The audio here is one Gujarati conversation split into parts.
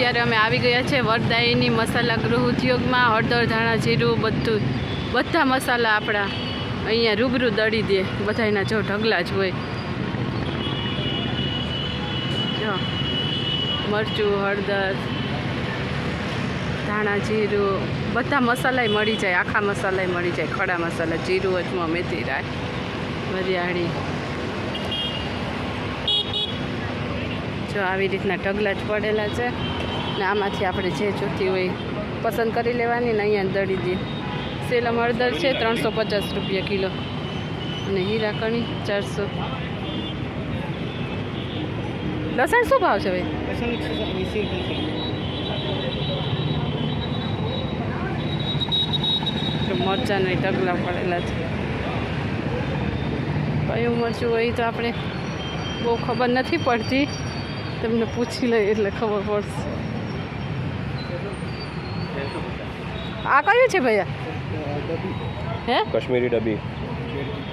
અત્યારે અમે આવી ગયા છે વરદાયની મસાલા ગૃહ ઉદ્યોગમાં, હળદર, ધાણા, જીરું, બધું. બધા મસાલા આપણા અહીંયા રૂબરૂ દળી દે. બધાના જો ઢગલા જ હોય. જો, મરચું, હળદર, ધાણા, જીરું, બધા મસાલાય મળી જાય, આખા મસાલાય મળી જાય. ખડા મસાલા, જીરું, અજમો, મેથી રાય વરિયાળી. જો આવી રીતના ઢગલા જ પડેલા છે. ને આમાંથી આપણે જે જોતી હોય પસંદ કરી લેવાની ને અહીંયા દળી દઈએ. સેલમ હળદર છે ત્રણસો પચાસ રૂપિયા કિલો. અને હીરા કણી ચારસો. લસણ શું ભાવ છે ભાઈ? મરચાંના ઢગલા પડેલા છે. કયું મરચું હોય તો આપણે બહુ ખબર નથી પડતી. તમને પૂછી લઈએ એટલે ખબર પડશે. આ કયું છે ભૈયા? હે? કશ્મીરી ડબ્બી.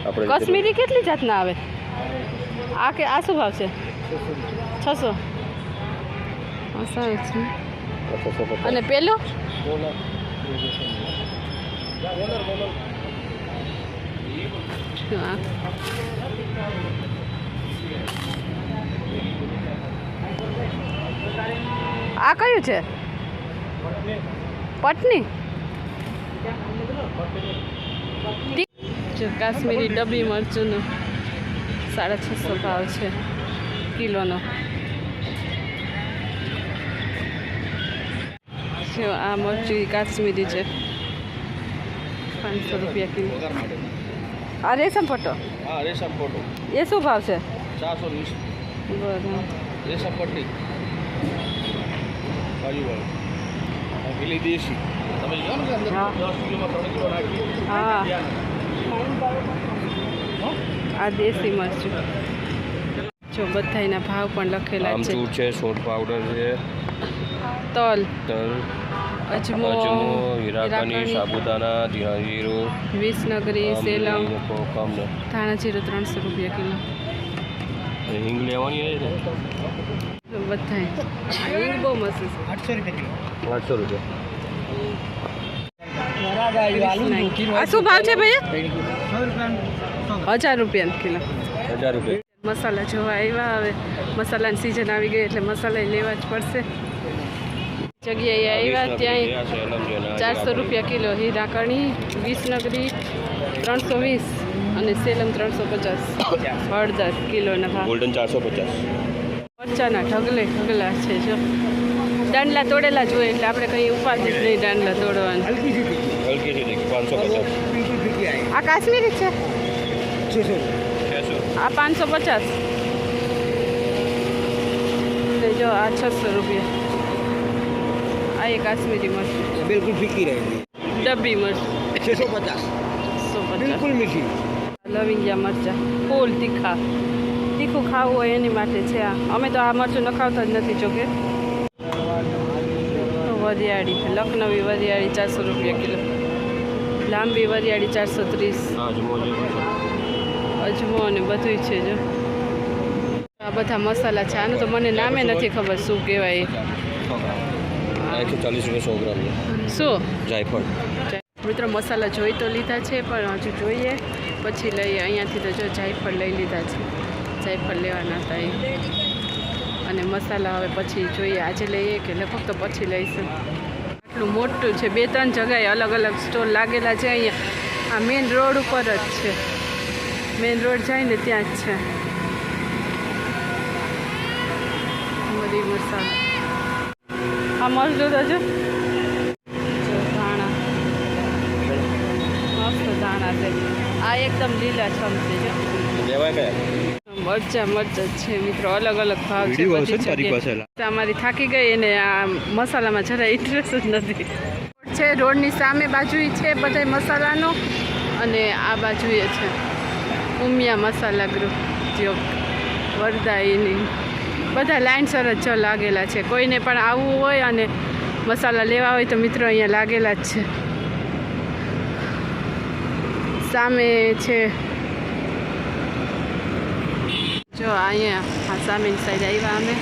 આપણે કશ્મીરી કેટલી જાતના આવે? આ કે આ શું ભાવ છે? છસો. સારું છે. અને પેલું? આ કયું છે? પટની? જો કાશ્મીરી ડબ્બી મરચુંનું સાડા છસો ભાવ છે કિલોનો. જો આ મરચું કાશ્મીરી છે. પાંચસો રૂપિયા કિલો. આ રેશમ ફોટો? હા રેશમ ફોટો. એ શું ભાવ છે? ચારસો વીસ. બરાબર. રેશમ પટ્ટી. બાજુવાળા. પેલી દેશી. તમે જો ને અંદર હા. દસ કિલોમાં ત્રણ કિલો નાખી. હા. આ દેશી મરચું. જો બધાના ભાવ પણ લખેલા છે. આમચૂર છે સોટ પાવડર છે તલ. તલ અજમો હીરાકની સાબુદાના ધીરા જીરું વિસનગરી સેલમ. ધાણા જીરું ત્રણસો રૂપિયા કિલો. હિંગ લેવાની હોય ને હિંગ બહુ મસ્ત છે. આઠસો રૂપિયા આ શું ભાવ છે ભૈયા? હજાર રૂપિયા કિલો. હજાર રૂપિયા. મસાલા જોવા આવ્યા હવે. મસાલાની સિઝન આવી ગઈ એટલે મસાલા લેવા જ પડશે. જગ્યાએ આવ્યા ત્યાંય ચારસો રૂપિયા કિલો હીરા કણી વિસનગરી ત્રણસો વીસ. અને સેલમ ત્રણસો પચાસ. હળદર કિલોના ભાવ. ગોલ્ડન ચારસો પચાસ. મરચાના ઢગલે ઢગલા છે જો. દાંડલા તોડેલા જોઈએ એટલે આપણે કંઈ ઉપાધિ જ નહીં દાંડલા તોડવાની. આ કાશ્મીરી છે? આ પાંચસો પચાસ. જો આ છસો રૂપિયા. આ એ કાશ્મીરી મરચું બિલકુલ ફીકી રહે ડબ્બી મરચું. પચાસ. બિલકુલ મીઠી. લવિંગિયા મરચાં. ફૂલ તીખા. તીખું ખાવું હોય એની માટે છે આ. અમે તો આ મરચું નખાવતા જ નથી જોકે. વરિયાળી લખનવી વરિયાળી ચારસો રૂપિયા કિલો. લાંબી વરિયાળી ચારસો ત્રીસ. અજમો અને બધું છે જો. આ બધા મસાલા છે. આનું તો મને નામે નથી ખબર શું કહેવાય. શું? જાયફળ. મિત્રો મસાલા જોઈ તો લીધા છે પણ હજુ જોઈએ. પછી લઈએ અહીંયાથી તો જો જાયફળ લઈ લીધા છે. જાયફળ લેવાના હતા એ. અને મસાલા હવે પછી જોઈએ. આજે લઈએ કે લગભગ તો પછી લઈશું. આટલું મોટું છે. બે ત્રણ જગાએ અલગ અલગ સ્ટોલ લાગેલા છે અહીંયા. આ મેઇન રોડ ઉપર જ છે. મેઇન રોડ જાય ને ત્યાં જ છે. મરી મસાલા. આ મસ્ત તો જો. જો ધાણા. મસ્ત ધાણા છે. આ એકદમ લીલા છમ છે મરચા મરચા છે મિત્રો અલગ અલગ ભાવ છે? અમારી થાકી ગઈ અને આ મસાલામાં જરા ઇન્ટરેસ્ટ જ નથી. છે રોડની સામે બાજુ છે બધા મસાલાનો. અને આ બાજુએ છે ઉમિયા મસાલા ગૃહ ઉદ્યોગ વરદાયની બધા લાઇનસર જ લાગેલા છે. કોઈને પણ આવવું હોય અને મસાલા લેવા હોય તો મિત્રો અહીંયા લાગેલા જ છે. સામે છે. જો અહીંયા આ સામેની સાઈડ આવ્યા અમે.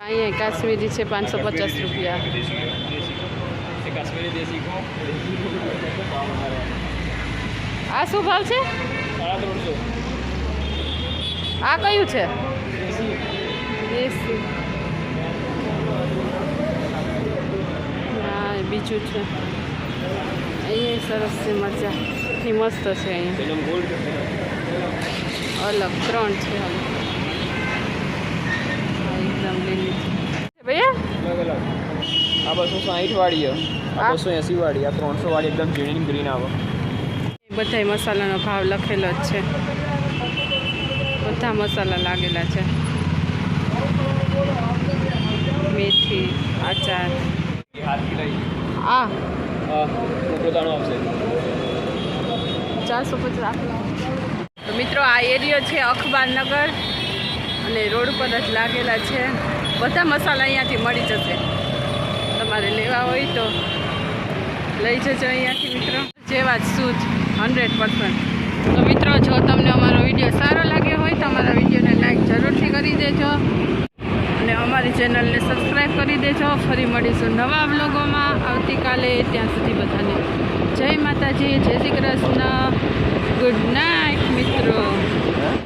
અહીંયા કાશ્મીરી છે પાંચસો પચાસ રૂપિયા. આ શું ભાવ છે? આ કયું છે? દેશી હા છે. અહીંયા સરસ છે મજા. એ મસ્ત છે અહીંયા. અલગ ત્રણ છે એકદમ લીલી ભૈયા? આ બસો સાહીઠ વાળી આ? બસો એંસી વાળી આ ત્રણસો વાળી એકદમ ઝીણી ગ્રીન આવે. એ બધાય મસાલાનો ભાવ લખેલો જ છે. બધા મસાલા લાગેલા છે. મેથી આચાર આ. પોતાનું આવશે. ચારસો પચાસ તો મિત્રો આ એરિયો છે અખબારનગર અને રોડ પર જ લાગેલા છે. બધા મસાલા અહીંયાથી મળી જશે. તમારે લેવા હોય તો લઈ જજો અહીંયાથી મિત્રો. જેવા જ શૂઝ હંડ્રેડ પર્સન્ટ તો મિત્રો જો તમને અમારો વીડિયો સારો લાગ્યો હોય તો અમારા વિડીયોને લાઈક જરૂરથી કરી દેજો. અને અમારી ચેનલને સબસ્ક્રાઈબ કરી દેજો. ફરી મળીશું નવા વ્લોગોમાં. આવતીકાલે ત્યાં સુધી બધાને જય માતાજી, જય શ્રી કૃષ્ણ. ગુડ નાઇટ, મિત્રો.